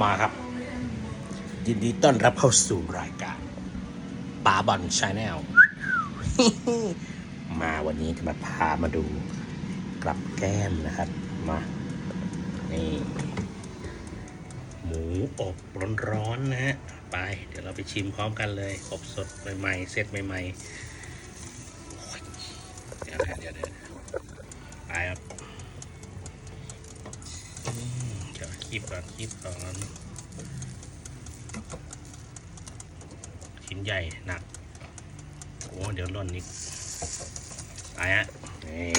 มาครับ ยินดีต้อนรับเข้าสู่รายการป๋าบอลชาแนลมาวันนี้จะมาพามาดูกลับแก้มนะครับ มา นี่ หมูอบร้อนๆนะฮะ ไป เดี๋ยวเราไปชิมพร้อมกันเลย อบสดใหม่ๆ เสร็จใหม่ๆ เดี๋ยวนะเดี๋ยวเดี๋ยวไปครับ คีบก่อนคีบก่อนชิ้นใหญ่หนัก โอ้เดี๋ยวหล่นอีกไปฮะนี่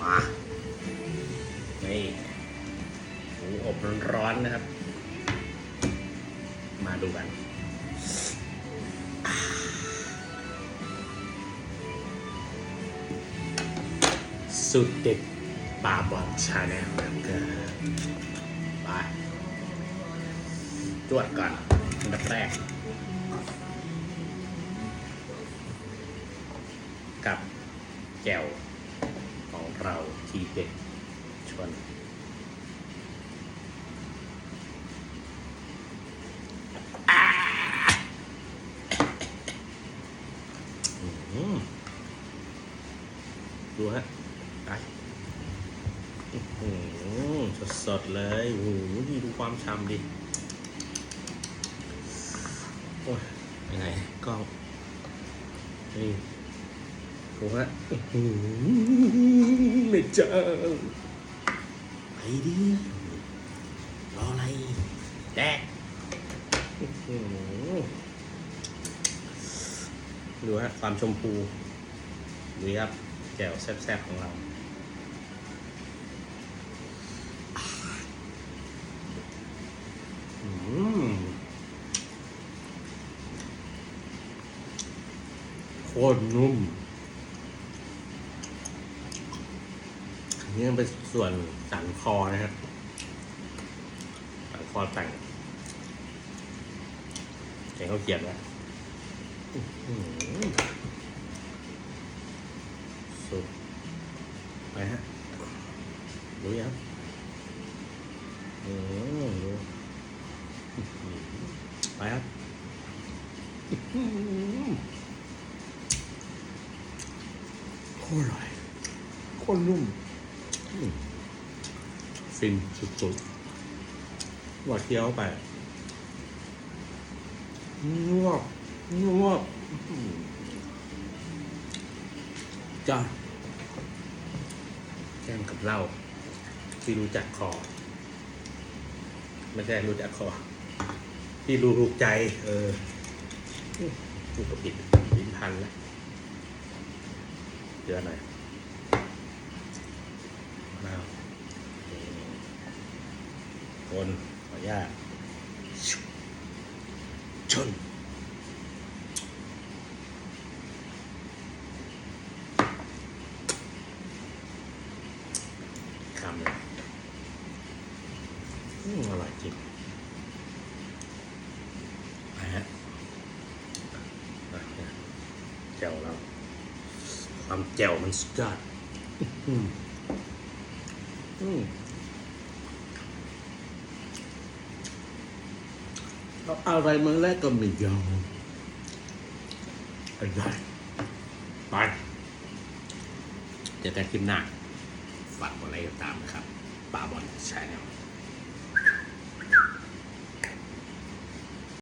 มานี่หมูอบร้อนๆนะครับ มาดูกัน สุดเด็ดปลาบอลชาแนลนะครับไปตรวจก่อนอันดับแรก กับแจ่วของเราทีเด็ดชวนอ่าอืมดู ฮะไปสดสดๆเลยโอ้โหดีดูความชำดิ โอ้ยไปไหนกล้อง นี่ดูฮะอื้อหือไม่เจอไปดิ รออะไร แดกดูฮะ ความชมพูนี่ครับ แจ่วแซ่บๆของเรา อืมโคตรนุ่มอันนี้เป็นส่วนสันคอนะครับ สันคอแต่งเขียนเขาเขียนไว้อื้อหือ สุดไปฮะดูยังอืมดูอื้อหือไปครับโคตรอร่อยโคตรนุ่มฟินสุดๆหวานเคี้ยวไปนวบนวบอื้อหือ จ้าแก้มกับเหล้าที่รู้จักคอ ไม่ใช่รู้จักคอ ที่รู้ถูกใจ เออพูดกับผิดลิ้นพันแล้วเดือนหน่อยมะนาวคนขออนุญาตชน เลยอืมอร่อยจริงนะฮะอะเนี่ยแจ่วเราความแจ่วมันสุดยอดอืมอืมเอาอะไรมาแลกก็ไม่ยอมไปได้ไปเจอกันคลิปหน้า ฝากกดไลค์ติดตามนะครับป่าบอลชาแนล